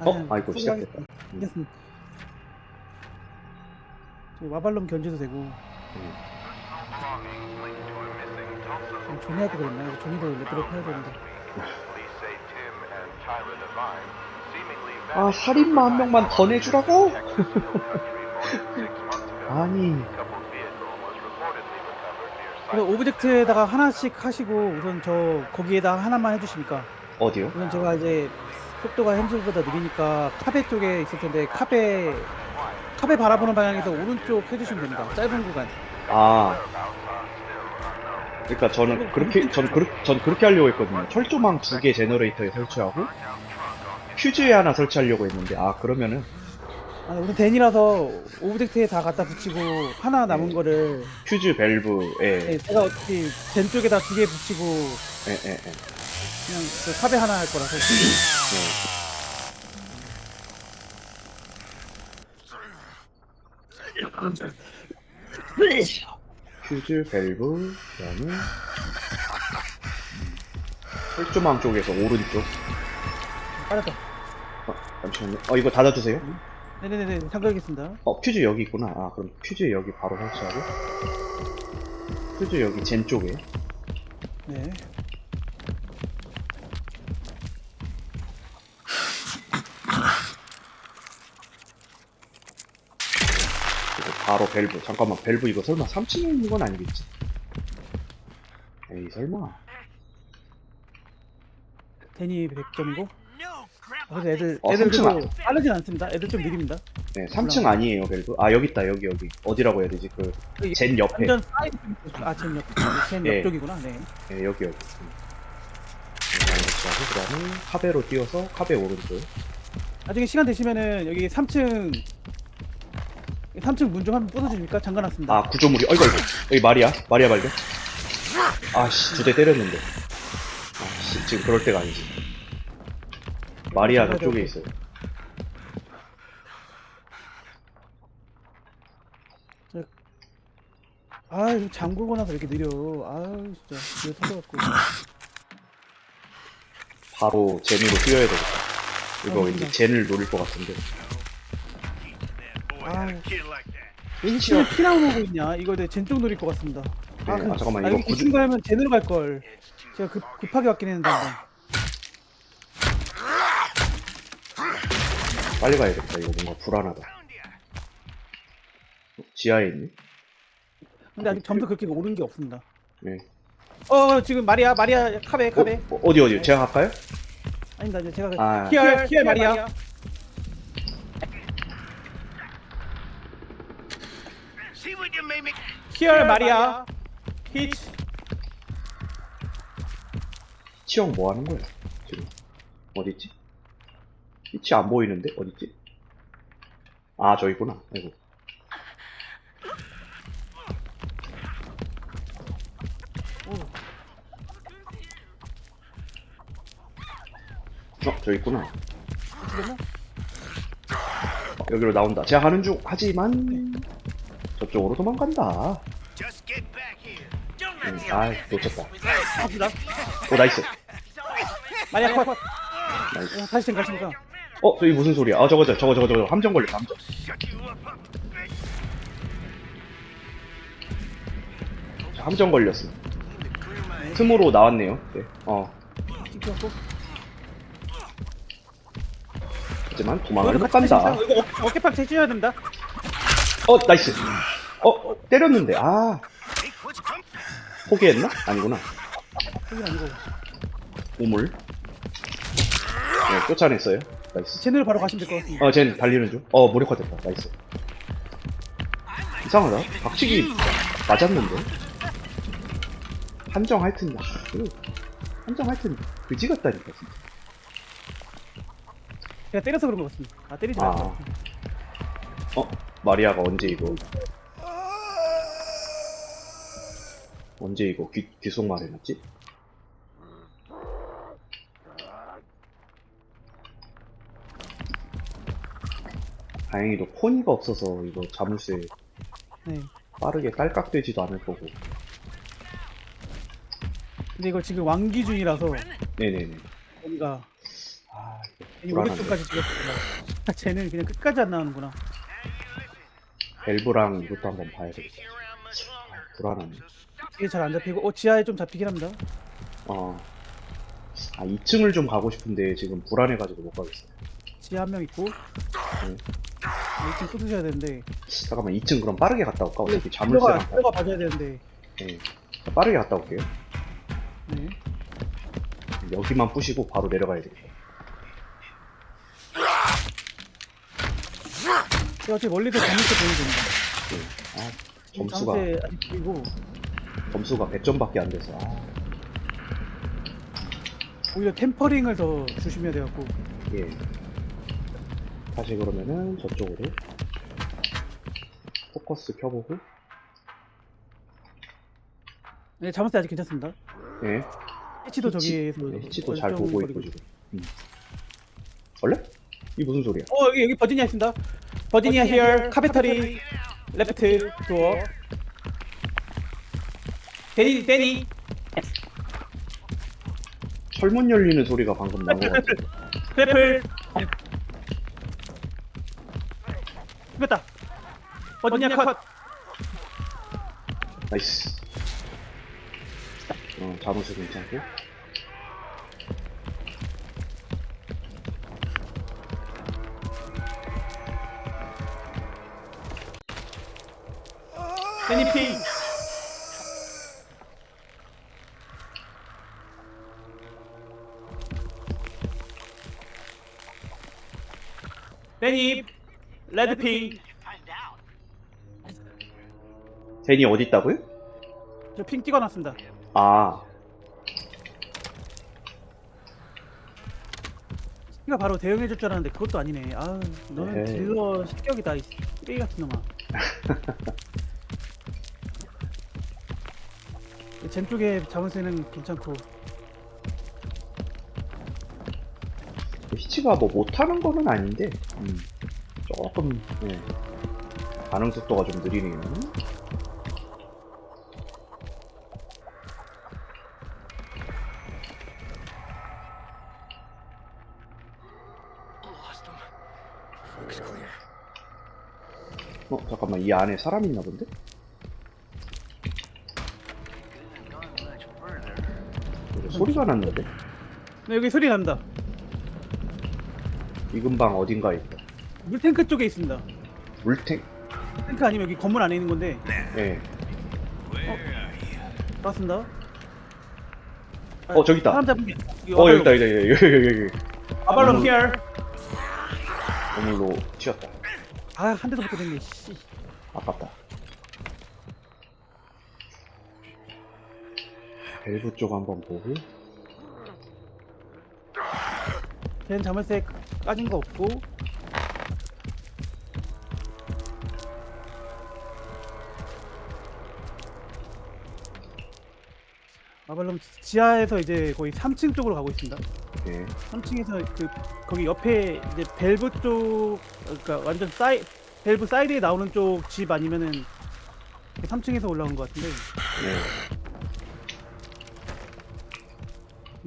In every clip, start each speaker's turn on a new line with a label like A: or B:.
A: 어? 아이고, 시작됐다.
B: 수고하겠다. 알겠습니다. 저기 와발롬 견제도 되고
A: 음.
B: 좀 조니 할거 그랬나? 그래서 조니도 레벨업 해야 되는데
A: 아 살인마 한 명만 더 내주라고? 아니
B: 오브젝트에다가 하나씩 하시고 우선 저 거기에다 하나만 해주십니까?
A: 어디요?
B: 우선 제가 이제 속도가 현실보다 느리니까 카베 쪽에 있을 텐데 카베 카베 바라보는 방향에서 오른쪽 해주시면 됩니다. 짧은 구간.
A: 아 그러니까 저는 그렇게 전, 그르, 전 그렇게 하려고 했거든요 철조망 두 개 제너레이터에 설치하고 퓨즈에 하나 설치하려고 했는데 아 그러면은
B: 아, 우선 댄이라서 오브젝트에 다 갖다 붙이고 하나 남은
A: 네.
B: 거를
A: 퓨즈 밸브에
B: 네, 제가 어차피 댄 쪽에다 두 개 붙이고
A: 에, 에, 에.
B: 그냥 그 카베 하나 할 거라서
A: 네. 퓨즈 밸브 그다음에 철조망 쪽에서 오른쪽
B: 빠르다.
A: 어, 잠시만요 어 이거 닫아주세요
B: 네네네 잠깐겠습니다.
A: 어 퓨즈 여기 있구나 아 그럼 퓨즈 여기 바로 설치하고 퓨즈 여기 젠 쪽에
B: 네.
A: 바로 밸브 잠깐만 밸브 이거 설마 3층에 있는 건 아니겠지 에이 설마
B: 댄이 100점이고. 그래서 애들
A: 어,
B: 애들
A: 삼층
B: 그래도 빠르진 않습니다. 애들 좀 느립니다.
A: 네 3층 아니에요 밸브 아 여기 있다 여기 여기 어디라고 해야 되지 그젠 옆에
B: 완전 사이드 아젠 옆, 젠
A: 예.
B: 옆쪽이구나. 네.
A: 네 여기 여기 음. 네, 설치하고 그 다음에 카베로 띄워서 카베 오른쪽
B: 나중에 시간 되시면은 여기 3층 3층 문 좀 한번 부숴주십니까? 잠가놨습니다.
A: 아 구조물이 어이구 어이구 여기 마리아 마리아 발견 아씨 두 대 때렸는데 아씨 지금 그럴 때가 아니지 마리아 저쪽에 있어요
B: 아 이거 잠그고 나서 이렇게 느려. 아 진짜 이거 터져갖고.
A: 바로 젠으로 뛰어야 되겠다 이거
B: 어,
A: 왠지
B: 그냥.
A: 젠을 노릴 것 같은데
B: 아 왠지 피 나오고 있냐? 이거 내 젠쪽 노릴 것 같습니다.
A: 네, 아, 잠깐만,
B: 아,
A: 이거
B: 여기 구중 가면 젠으로 갈 걸. 제가 급 급하게 왔긴 했는데. 한번.
A: 빨리 가야겠다 이거 뭔가 불안하다 어, 지하에 있네
B: 근데 아직 점도 그렇게 오른 게 없습니다.
A: 네.
B: 어 지금 마리아 마리아 카베 카베.
A: 어, 어, 어디 어디 제가 갈까요?
B: 아닙니다. 이제 제가
A: 아.
B: 히얼 히얼 마리아. 히얼 마리아. 히치.
A: 치형 뭐 하는 거야 지금 어디 있지? 빛이 안 보이는데 어디 있지? 아 저기 있구나 아이고 어 저기 있구나? 어, 여기로 나온다 제가 가는 중 하지만 저 쪽으로 도망간다 음, 아 놓쳤다
B: 갑시다.
A: 오 나이스
B: 마리아 컷.
A: 나이스
B: 어, 다시 된 가십니까?
A: 어 저기 무슨 소리야 아 저거 저거 저거 저거 저거 함정 걸렸다 함정. 자, 함정 걸렸어 틈으로 나왔네요 네. 어
B: 찍혔고.
A: 하지만 도망을 못 간다
B: 이거 어깨- 어깨 팍 해줘야 된다.
A: 어 나이스 어 때렸는데 아? 포기했나? 아니구나. 우물 네 쫓아냈어요 나이스
B: 젠으로 바로 가시면 될 것 같습니다.
A: 어쟨 달리는 중어 무력화됐다 나이스 이상하다 박치기 맞았는데 한정 하여튼 아, 그 한정 하여튼 그지 같다니까 진짜
B: 제가 때려서 그런 것 같습니다. 아 때리지
A: 아.
B: 말고.
A: 어 마리아가 언제 이거 언제 이거 귀, 귓속말 해놨지? 다행히도 포니가 없어서 이거 자물쇠
B: 네.
A: 빠르게 딸깍되지도 않을 거고
B: 근데 이거 지금 왕기 중이라서
A: 네네네
B: 우리가
A: 아
B: 이
A: 불안하네.
B: 오른쪽까지 찍었구나. 쟤는 그냥 끝까지 안 나오는구나.
A: 밸브랑 이것도 한번 봐야 되겠다. 불안하네.
B: 뒤에 잘안 잡히고, 어 지하에 좀 잡히긴 합니다.
A: 어. 아, 2층을 좀 가고 싶은데 지금 불안해가지고 못 가겠어.
B: 지하 한 명 있고.
A: 네.
B: 아, 이층 또 드셔야 되는데.
A: 잠깐만, 2층 그럼 빠르게 갔다 올까? 어차피
B: 들어가
A: 자물쇠랑.
B: 들어가 봐줘야 되는데.
A: 네. 자, 빠르게 갔다 올게요.
B: 네.
A: 여기만 부시고 바로 내려가야 되겠다.
B: 제가 어차피 멀리서 보면 됩니다.
A: 네. 아, 점수가,
B: 아직 보이고
A: 점수가 100점밖에 안 돼서. 아,
B: 오히려 템퍼링을 더 조심해야 돼갖고.
A: 예. 다시 그러면은 저쪽으로. 포커스 켜보고.
B: 네, 자물쇠 아직 괜찮습니다.
A: 예.
B: 해치도
A: 히치.
B: 저기에서
A: 네, 히치도 잘 보고 있고 지금. 음. 원래? 이 무슨 소리야?
B: 어 여기 여기 버지니아 있습니다. 버지니아 here 카페터리 레프트 도어. 데니 데니
A: 철문 열리는 소리가 방금 난것 같아.
B: 트래플. 죽였다. 버지니아 컷.
A: 나이스. 어, 자무수 괜찮고.
B: 데니 레드 핑.
A: 댄이 어디 있다고요?
B: 저 핑 찍어놨습니다.
A: 아,
B: 가 바로 대응해줄 줄 알았는데 그것도 아니네. 아, 너는
A: 에헤이.
B: 딜러 실격이다. 이 쓰레기 같은 놈아. 젠 쪽에 자문세는 괜찮고
A: 히치가 뭐 못하는 거는 아닌데, 음, 조금, 예. 반응 속도가 좀 느리네요. 어, 잠깐만, 이 안에 사람 있나 본데? 여기 소리가 났는데?
B: 네, 여기 소리 납니다.
A: 이 근방 어딘가에 있다.
B: 물탱크 쪽에 있습니다.
A: 물탱?
B: 탱크 아니면 여기 건물 안에 있는 건데
A: 예.
B: 봤습니다.
A: 어, 저기 있다.
B: 사람 잡은 게.
A: 어, 여기 있다, 여기 있다, 여기, 여기, 여기.
B: 아발론 here.
A: 건물로 튀었다.
B: 아, 한 대도 못 때렸네. 씨.
A: 아깝다. 밸브 쪽 한번 보고.
B: 쟤는 자물쇠 까진 거 없고. 아발론 지하에서 이제 거의 3층 쪽으로 가고 있습니다.
A: 예.
B: 3층에서 그 거기 옆에 이제 밸브 쪽 그러니까 완전 사이 밸브 사이드에 나오는 쪽 집 아니면은 3층에서 올라온 것 같은데
A: 예.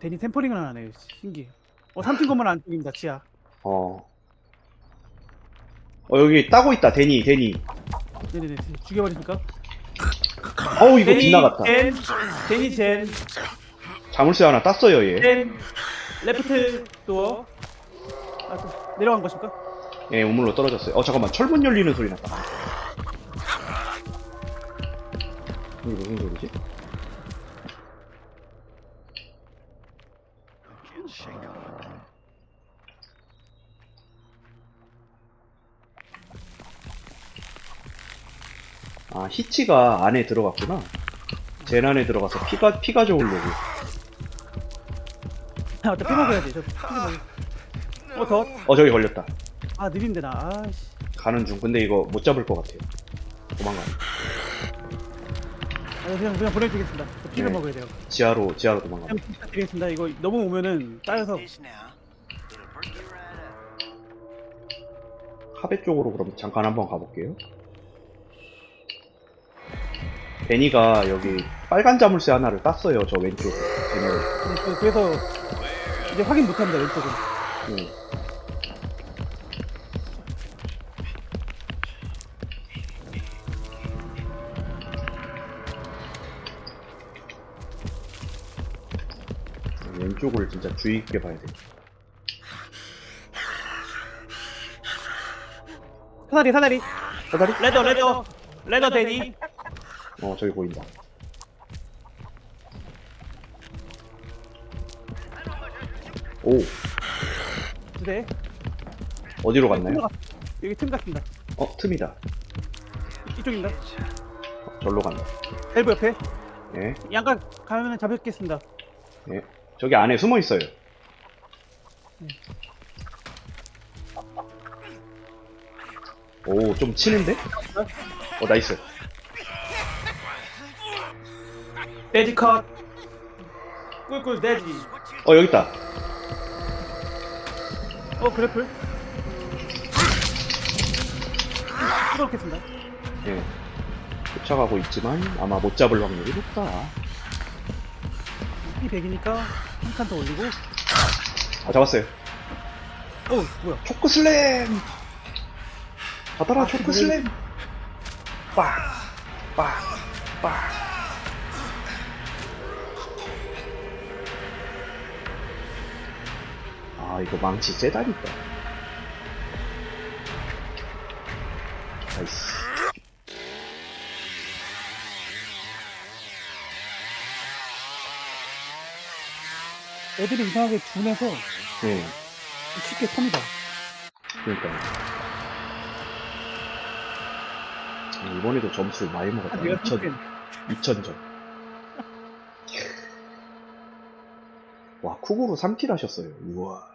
B: 데니 템퍼링을 안 하네요 신기해 어 3층 건물 안쪽입니다 지하
A: 어. 어, 여기 따고 있다, 데니, 데니.
B: 네네네 죽여버리니까
A: 어우, 이거 빗나갔다.
B: 젠 데니 젠
A: 자물쇠 하나 땄어요, 얘.
B: 젠 레프트 도어 아, 또 내려간 것입니까?
A: 예, 우물로 떨어졌어요. 어, 잠깐만. 철문 열리는 소리 났다. 이게 무슨 소리지? 아, 히치가 안에 들어갔구나. 젠 안에 들어가서 피가, 피가 좋으려고.
B: 아 맞다 피 먹어야지 저피 먹어 어더
A: 어, 저기 걸렸다.
B: 아 느린데 나 아씨
A: 가는 중. 근데 이거 못 잡을 것 같아요. 도망가.
B: 아, 그냥 그냥 보내주겠습니다 저 피를
A: 네.
B: 먹어야 돼요
A: 지하로, 지하로 도망가.
B: 그냥 부탁드리겠습니다 이거 너무 오면은 따여서.
A: 카베 쪽으로 그럼 잠깐 한번 가볼게요. 베니가 여기 빨간 자물쇠 하나를 땄어요. 저 왼쪽. 쟤네.
B: 그- 그래서 이제 확인 못합니다 왼쪽은
A: 응. 왼쪽을 진짜 주의 있게 봐야 돼.
B: 사다리 사다리
A: 사다리?
B: 레더 레더 레더 대니
A: 어, 저기 보인다. 오,
B: 두대
A: 어디로 갔나요?
B: 여기 틈 같습니다
A: 어, 틈이다.
B: 이쪽입니다
A: 어, 절로 간다.
B: 밸브 옆에
A: 예,
B: 양각 가면 잡겠습니다
A: 예. 저기 안에 숨어 있어요. 오, 좀 치는데? 어, 나이스.
B: 돼지 컷 꿀꿀 돼지
A: 어, 여기 있다.
B: 어 그래플 뚫어놓겠습니다
A: 예. 쫓아가고 있지만 아마 못 잡을 확률이 높다.
B: 이 100이니까 한 칸 더 올리고
A: 아, 잡았어요.
B: 어 뭐야
A: 초크 슬램! 받아라,
B: 아,
A: 초크. 슬램! 빡! 빡! 빡! 아, 이거 망치 세다니까. 나이스.
B: 애들이 이상하게 둔해서
A: 예,
B: 쉽게 탑니다
A: 그러니까. 이번에도 점수 많이 먹었다.
B: 아, 내가
A: 2000,
B: 탑
A: 2000점. 와, 쿠고로 3킬 하셨어요. 우와.